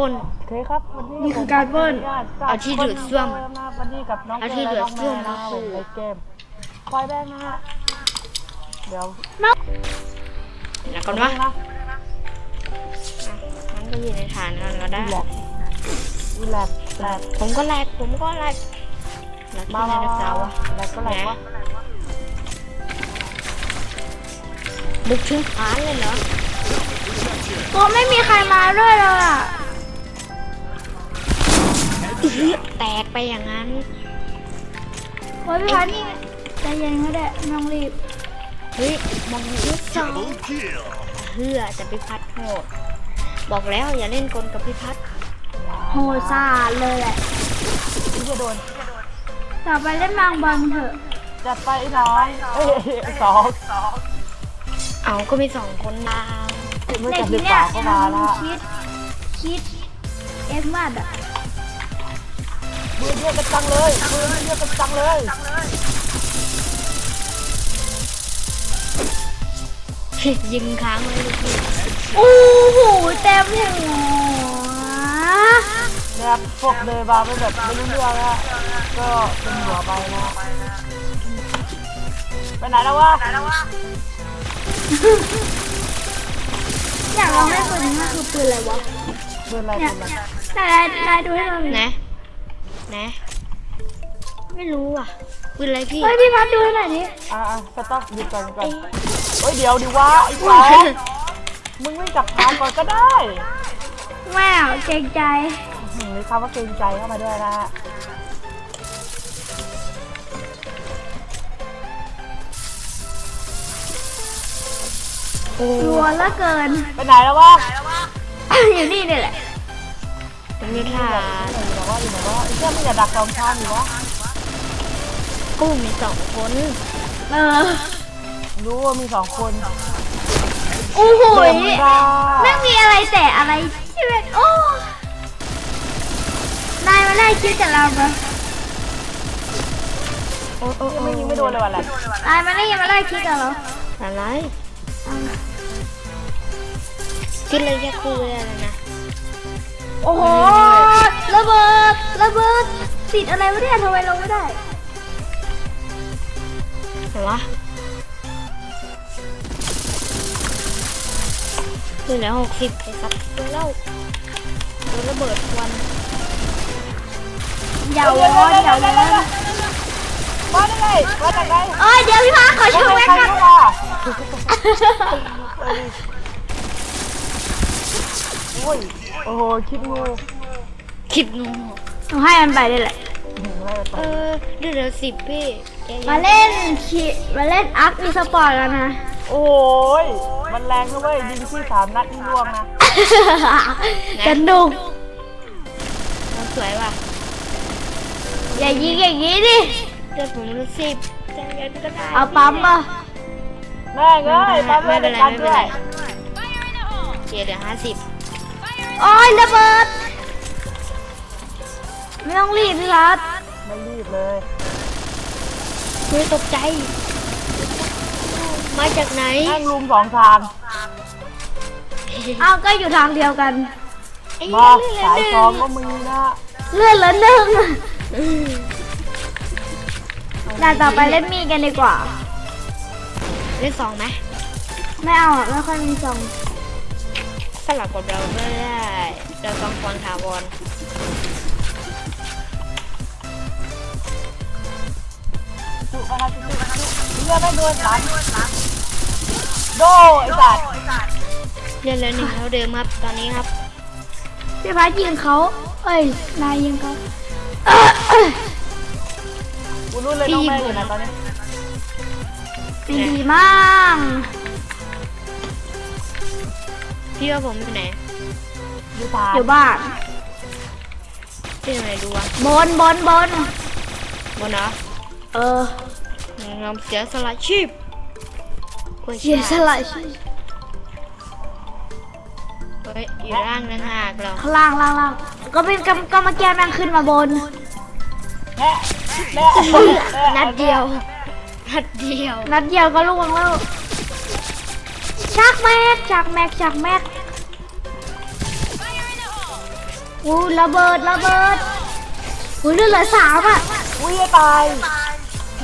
ปล้นโอเคครับวันนี้นี่คือการปล้นผมขออนุญาตจัดเอาที่ดูดซ่วมคนเดินะวันนี้กับน้องเอาเกที่ลดูและดน้องซ่แม่วมนะมาผมในเกมควายแบงค์นะฮะเดี๋ยวแล้วกันนะวะนะมันก็อยู่ในฐานนั้นเราได้รีแลกซ์รีแลกซ์แลกซ์ผมก็แลกผมก็แลกแล้วมาที่มาในมาดาวอะแลกก็แลกวะบุกถึงฐานเลยเหรอตัวไม่มีใครมาด้วยเลยอะอื้อ แตกไปอย่างนั้น โอ้ยพี่พันนี่ใจเย็นก็ได้ไม่ต้องรีบเฮ้ยมองลูกสองเพื่อจะพิพัฒน์โหดบอกแล้วอย่าเล่นกลกับพิพัฒน์โหซาดเลยแหละที่จะโดนต่อไปเล่นบางบอลเถอะจัดไปไอ้น้องเอ้ยสองเอาก็มีสองคนดาวไม่ในจับทีดีกเนี้ยว่าเข้ามาละคิดคิดเอฟมัดอะ มือเดียวกันจังเลยมือเดียวกันจังเลยยิงค้างไว้เลยพี่โอ้โหเต็มหัว นะครับพวกเดินมาไม่แบบไม่รู้เรื่องนะก็เป็นหัวไปนะไปไหนแล้ววะอยากลองให้ปืนนี้มันคือปืนอะไรวะปืนอะไรเนี่ยปืนอะไรนายนายดูให้เราหน่อยนะ นะ ไม่รู้อะปืนอะไรพี่เฮ้ยพี่พัดดูให้หน่อยดิอ่าสต็อปหยุดก่อนหยุดก่อนเฮ้ยเดี๋ยวดิวะไอ้สองมึงไม่จับทางก่อนก็ได้แมวเกรงใจหืมมีคำว่าเกรงใจเข้ามาด้วยนะฮะโอ้รัวเหลือเกิน ไปไหนแล้ววะ อยู่นี่นี่แหละผมมีฐานอยู่ ไหนวะอยู่ไหนวะไอ้เจ้าไม่อย่าดักกองทางอยู่วะกู้มีสองคนเออรู้ว่ามีสองคนโอ้โหเต็มได้ไม่มีอะไรแต่อะไรที่เป็นโอ้นายมาได้คิดจากเราปะโอ้โอ้ไม่ยิงไม่โดนเลยว่ะแหละนายมาได้ยังมาได้คิดกับเราอะไรเอาคิดเลยแค่คืออะไรนะโอ้โหระเบิด ระเบิดติดอะไรวะเนี่ยทำไมลงไม่ได้ไหนวะคือแล้วหกสิบไอ้สัตว์เจอแล้วโดนระเบิดควันอย่าร้อนอย่าร้อนมาได้ไงมาจากไหนเอ้ยเดี๋ยวพี่พักขอโชว์แว่นใครก่อนเข้ามาโอ้ยโอ้โหคิดงูคิดงู หนูให้มันไปได้แหละหืมให้มันไปเออเดือดสิบพี่แกยังมาเล่นคิมาเล่นอัพอีสปอร์ตกันนะ โอ้ยมันแรงด้วยยิงที่สามนัดนี่ร่วงนะ สนุก มันสวยว่ะอย่ายิงอย่างนี้ดิ เดือดผมรู้สิบใจเย็นก็ได้เอาปั๊มป่ะแม่งเอ้ยปั๊มเลไม่ยเป็นไรกันไม่ด้เป็นวไรยเกียร์เดี๋ยวห้าสิบโอ้ยระเบิด ไม่ต้องรีบพี่พัดไม่รีบเลยเฮ้ยตกใจ มาจากไหน แม่งลุมสองทางเอาก็อยู่ทางเดียวกันไอ้มาเรื่องสายเรื่สองก็มีนะเลื่อนละหนึ่งด่านต่อไปเล่นมีดกันดีกว่า เล่นสองไหมไม่เอาอะไม่ค่อยมีซองสลับกับเราก็ได้เราสองคนถาวร จุกเลือดไม่โดนหลังโดไอ้สัตว์เล่นแล้วหนึ่งเท่าเดิมครับตอนนี้ครับพี่พัดยิงเขาเอ้ย นายยิงเขากูรู้เลยน้องแม่อยู่ไหนตอนนี้เป็นดีมากพี่ว่าผมอยู่ไหนอยู่ทางอยู่บ้านพี่อยู่ไหนดูวะบนบนบนบนเหรอเออ งอมเสียสละชีพกล้วยเสียสชาติละชีพเฮ้ยอยู่ล่างนั่นหากเราข้างล่างล่างล่างก็เป็นก็ก็มาแก้แม่งขึ้นมาบนแน่แน่นัดเดียว นัดเดียว นัดเดียวก็ล่วงแล้วชักแม็กชักแม็กชักแม็กอู้ระเบิดระเบิดอู้เลือดเหลือสามอะอุ้ยจะตาย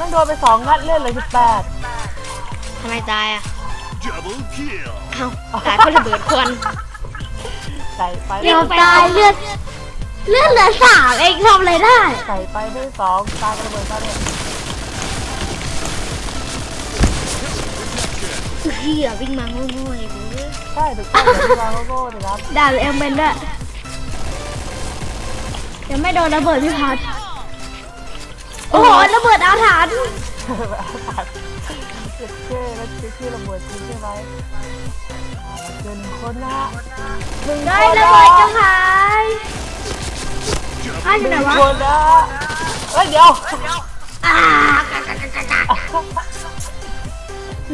มันโดนไปสองนัดเลือดเหลยสิบแปดทำไมตายอะ Double kill. เอ้าตายเพราะระเบิดควัน ใส่ไปเดี๋ยวตายเลือดเลือดเหลือสามเองทำอะไรได้ ใส่ไปได้สองตายกระเบิดตาเนี่ยเฮียวิ่งมาโง่ๆไอ้กูใช่ถูกต้องเลยที่วางโก้เลยครับด่าเองเป็นด้วยยังไม่โดนระเบิดพี่พัด โอ้โหระเบิดอาถรรพ์เจ็บเช่แล้วเจ็บเช่ระเบิดจริงใช่ไหมเดินงคนนะหนึ่งคได้นระนะเบิดจะหายอ้าวอยู่ไหนหนึ่งวะคนนะเฮ้ยเดี๋ยวอ่า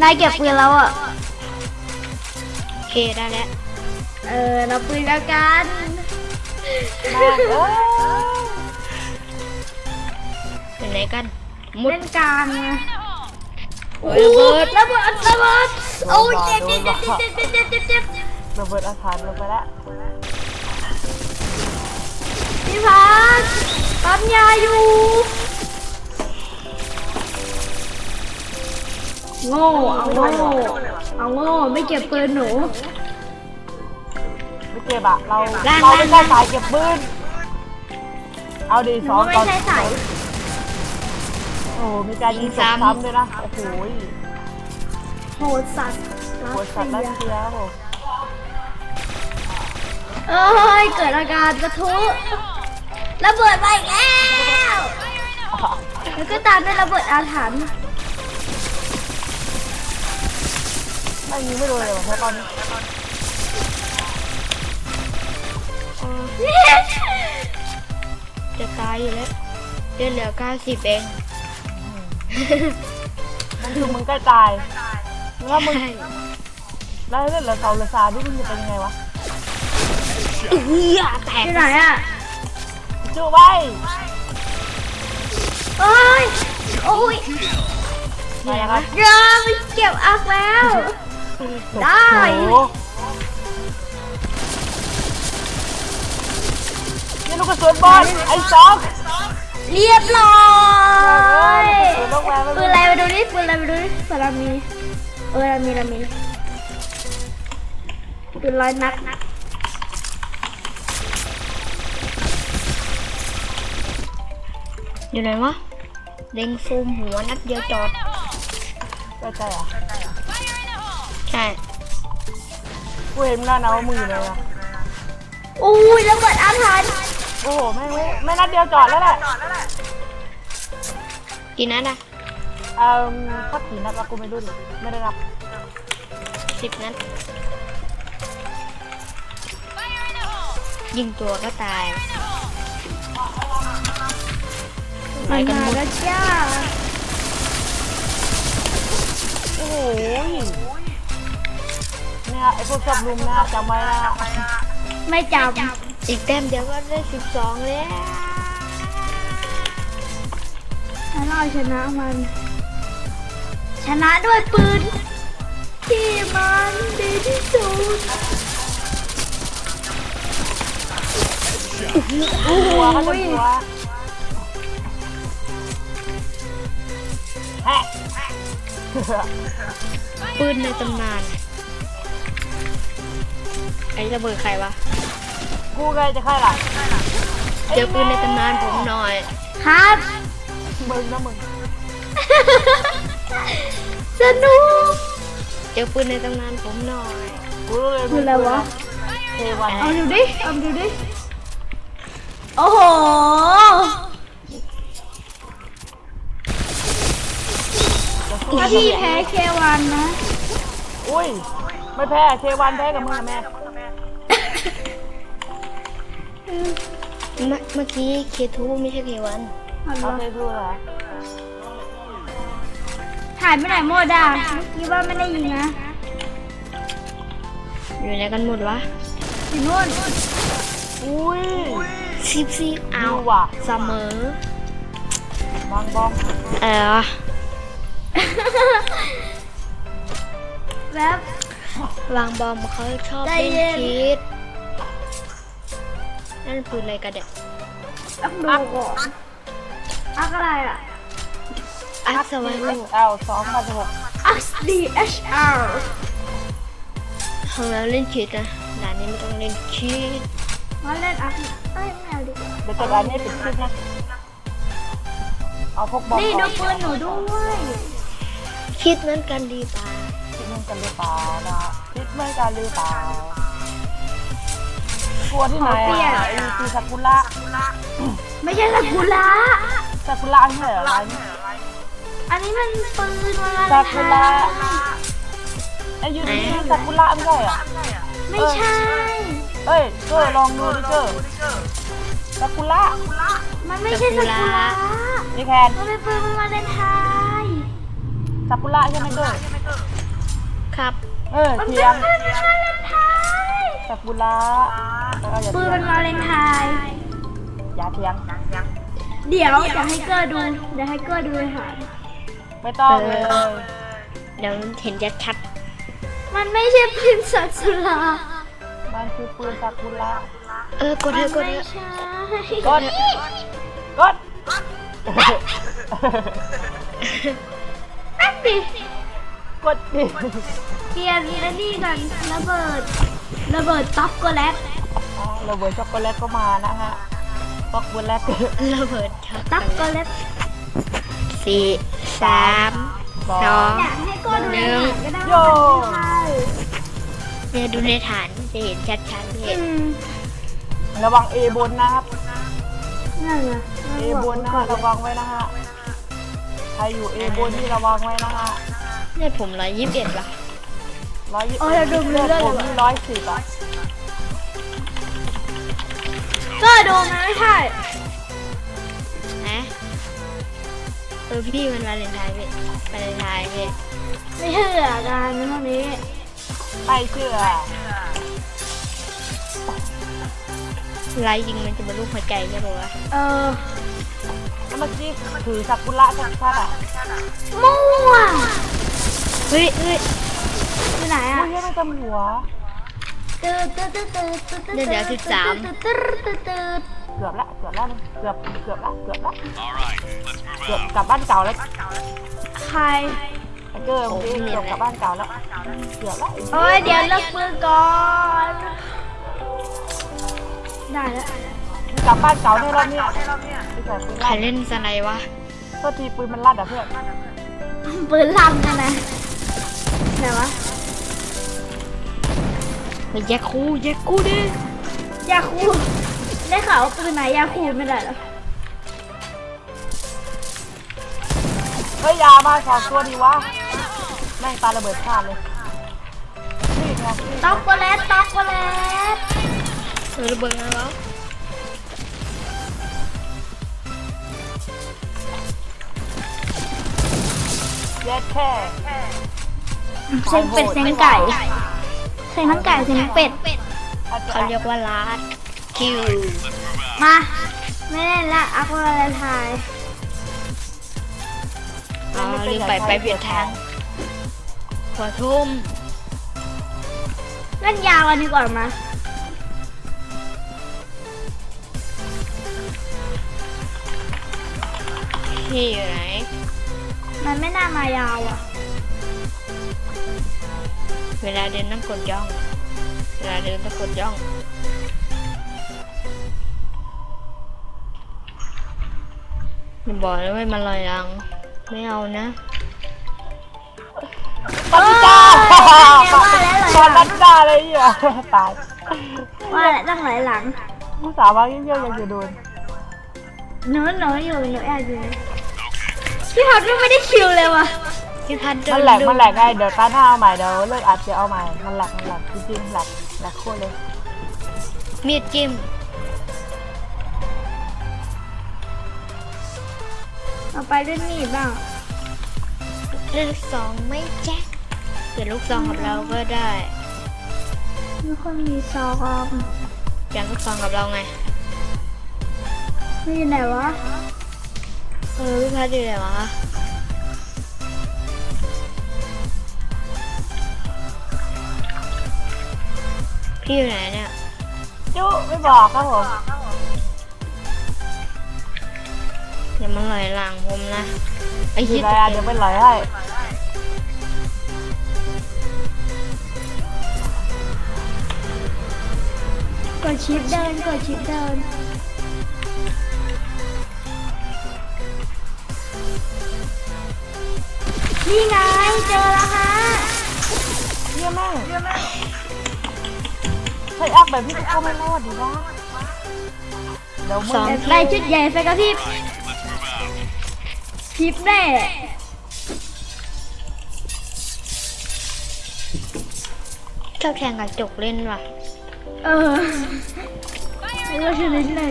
นายเก็บปืนแล้วอะ โอเคได้แล้ว เออเราปืนแล้วกัน แม่งเอ้ย เป็นไหนกันมุดเล่นกลางไงโอ้ยระเบิดระเบิดระเบิดโอ้ยเจ็บเจ็บเจ็บเจ็บเจ็บเจ็บเจ็บเจ็บระเบิดอาถรรพ์ลงไปแล้วพี่พัดปั๊มยาอยู่โง่เอาโง่เอาโง่ไม่เก็บปืนหนูไม่เจ็บอะเราเราไม่ใช่สายเก็บปืนเอาดีหสนูองไม่ตอนใช่สาย โอ้โหมีการยิงซ้ำด้วยนะ โอ้โหโหดสัตว์โหดสัตว์รัสเซียครับผมเอ้ย เกิดอาการกระทุระเบิดไปอีกแล้วแล้วก็ตามด้วยระเบิดอาถรรพ์ไม่ยิงไม่โดนเลยว่ะเพราะตอนนี้จะตายอยู่แล้วเลือดเหลือ90เอง มันคือมึงใกล้ตายแล้วมึงแล้วเรื่องเหลือสองเหลือสามนี่มึงจะเป็นยังไงวะเฮียแตกที่ไหนอะจูไว้โอ้ยโอ้ยมาอย่างนั้นยาไปเก็บอักแล้ว ได้โอ้โหนี่ลูกกระสุนบอลไอ้สอง เรียบร้อยปืนอะไรไปดูดิปืนอะไรไปดูดิปืนเรามีเออเรามีเรามีปืนร้อยนัดอยู่ไหนวะเล็งซูมหัวนัดเดียวจอดใช่ใช่เหรอใช่กูเห็นมึงแล้วนะว่ามึงอยู่ไหนอะอุ้ยระเบิดอาถรรพ์ โอ้โหไม่ไม่ไม่นัดเดียวจอดแล้วแหละกี่นัดอะเอ่อสักกี่นัดวะกูไม่รู้ดิไม่ได้รับสิบนัดยิงตัวก็ตายไปมันกันหมามดแล้วจ้าโอ้โหเนี่ยไอ้พวกชอบลุมนะจำไว้นะไม่จ อีกแต้มเดียวก็ได้สิบสองแล้วำถ้าเราชนะมัน ชนะด้วยปืน ที่มันดีที่สุดหัวเขาจะหัวแฮะปืนในตำนาน ไอ้ระเบิดใครวะ กูไงจะใครล่ะเจอปืนในตำนานผมหน่อย ครับ มึงนะมึงสนุกเจอปืนในตำนานผมหน่อย กูรู้เลยคืออะไรวะ เทวันเอาดูดิเอาดูดิ โอ้โห ถ้าพี่แพ้เควันนะ อุ้ย ไม่แพ้เทวันแพ้กับมึงอะแม่ เมื่อเมื่อกี้เคทูไม่ใช่เควันเอาเททูเหรอถ่ายไปไหนหมดอะเมื่อกี้ว่าไม่ได้ยิงนะ อยู่ไหนกันหมดวะอยู่นู่นอุ้ยสิบสี่เอาดูว่ะเสมอบางบองเออแบบวางบอมเขาชอบใจเล่นเย็นคิดแนั่นปืนอะไรกันเด็กต้องดูก่อนอักอะไรอะอาร์สวายเอลสองพันหกอัก DHR ของเราเล่นชีตนะด่านนี้ไม่ต้องเล่นชีตมาเล่นอักเอ้ยไม่เอาดีกว่าเดี๋ยวจะร้านนี้ปิดคลิปนะเอาพกบอลนี่ก่ดูอนปืนหนูด้วยคิดเหมือนกันดีป่ะคิดเหมือนกันหรือเปล่านะคิดเหมือนกันหรือเปล่า กลัวที่ไหนอะไอ้คือซากุระไม่ใช่ซากุระซากุระไม่ใช่เหรอร้านนี้อันนี้มันปืนวาเลนซาไทกุระน์ไอ้ยูนิคซากุระไม่ใช่เหรอไม่ใช่ เอ้ยเกอร์ลองดูดิเกอร์ซากุระมันไม่ใช่ซากุระนี่แคนมันเป็นปืนวาเลนไทน์ซากุระใช่ไหมเกอร์ครับ เออมันเทีเป็ยน ซากุระแล้วก็อย่าปืเถีนยเป็นงวาเลนไทน์อย่าเถียงเดี๋ยวเดี๋ยวให้เกอร์ดูเดี๋ยวให้เกอร์ดูเลยค่ะไม่ต้องเลยเดี๋ยวเห็นจะชัดมันไม่ใช่ปืนซากุระมันคือปืนซากุระเออกดเถอะกดไม่เถอะใช่กดกดนั่นดิ กดดิเปลี่ยนอันนี้กันระเบิด ระเบิดต๊อกโกแลตอ่าระเบิดช็อกโกแลตก็มานะฮะช็อกโกแลตระเบิดช็อตต๊อกโกแลตสี่สามสอสองงอยากให้เกอร์ดูในหนังก็ได้โย่ใช่เนี่ยดูในฐานจะเห็นชัดๆพี่อืมระวังเอบนนะครับนั่นไงเอบนนะฮะระวังไว้นะฮะใครอยู่เอบนนี่ระวังไว้นะฮะ เนี่ยผมร้อยยี่สิบเอ็ดละ ร้อยยี่เออเราดูเรื่อยๆผมเลยนี่ว่ะร้อยสิบอะเกอร์ดูนะไม่ใช่นะเออพี่มันวาเลนไทน์พี่วาเลนไทน์พี่ไม่เชื่อกันเท่านี้ไม่เชื่อไลท์ยิงมันจะเป็นรูปหัวใจใช่ปะวะเออแล้วเมื่อกี้ถือซากุระชัดๆอะมั่ว เฮ้ยเฮ้ยไหนอะ เฮ้ยมันจำหัว ตืดตืดตืดตืดตืดเดี๋ยวเดี๋ยว13 ตืดตืดตืดตืดเกือบละเกือบละนึงเกือบเกือบละเกือบละ All right, let's move เกือบ out. กลับบ้านเก่าแล้วใครไอ้เกอร์มึงดิเกือบกลับบ้านเก่าแล้วเกือบละโอ้ยเดี๋ยวเลิกมือก่อน ได้แล้ว กลับบ้านเก่าในรอบเนี้ยไอ้เกอร์ปืนใครลั่นเล่นสไนวะโทษทีปืนมันลั่นอะเพื่อนปืนลั่นนะนะ ไหนวะไปแยกคู่แยกคู่ดิยาคูได้ข่าวว่าปืนไหนยาคูไม่ได้เหรอเฮ้ยอยามาสองตัวดีวะแม่งปาระเบิดพลาดเลยนี่ไงต๊อกโกแลตต๊อกโกแลตเออระเบิดนะวะเย็ดแค่ เสียงเป็ดเสียงไก่เสียงทั้งไก่เสียงเป็ดเขาเรียกว่าลาดคิวมาไม่เล่นละอักวาเลนไทน์อ๋อลืมไปไปเปลี่ยนทางขอทุ่มเล่นยาวกันดีกว่ามาพี่อยู่ไหนมันไม่น่ามายาวอะ เวลาเดินต้องกดย่อง เวลาเดินต้องกดย่องอย่าบอกนะว่ามันลอยลัง ไม่เอานะปันกาว่าแล้วเลยตอนนั้นกาเลยอะตายว่าแหละตั้งหลายหลังผู้สาวมาเยี่ยมๆยังจะโดนหนูหนูอยู่หนูแอบอยู่พี่ฮอตไม่ได้คิวเลยว่ะ พี่พัดเดิมันนแหลกดูมันแหลกไงเดี๋ยวตาหน้าเอาใหม่เดี๋ยวเลิกอัดเดี๋ยวเอาใหม่มันแหลกมันแหลกจริงๆแหลกแหลกโคตรเลยมีดจิ้มเอาไปด้วยนี่บ้างลูกสองไม่แจ๊กเปลี่ยนลูกซองกับเราก็ได้มีคนมีซองเปลี่ยนลูกซองกับเราไงนี่อยู่ไหนวะเออพี่พัดอยู่ไหนวะ พี่อยู่ไหนเนี่ยจุไม่บอกครับผมอย่ามาไหลหลังผมนะไอ้คิดอะไรเดี๋ยไปไหลให้กดชิปเดินกดชิปเดินนี่ไงเจอแล้วฮะเยี่ยมมากเยี่ยมมาก งใช้อักแบบนี้ก็ไม่รอดดีวะเดี๋ยวมึสองงได้ชุดใหญ่ไฟกระพริบพริบแน่เจ้าแข่งกับจกเล่นว่ะ เออไม่รู้ชนิดไหน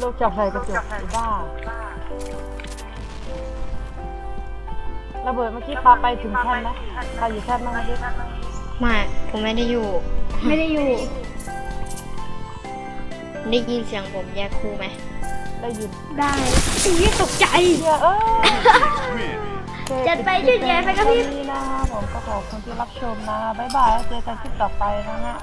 ลูกจับใส่กระจกไอ้บ้าระเบิดเมื่อกี้ปาไปถึงแท่นไหมใครอยู่แท่นบ้างเมื่อกี้ ไม่ผมไม่ได้อยู่ ไม่ได้อยู่ ได้ยินเสียงผมแยกคู่ไหมได้ยิน ได้อีตกใจเหี้ยเอ้ยจัดไปชุดใหญ่ไฟกระพริบวันนี้นะครับผมก็ขอบคุณที่รับชมนะ บ๊ายบายแล้วเจอกันคลิปต่อไปนะฮะ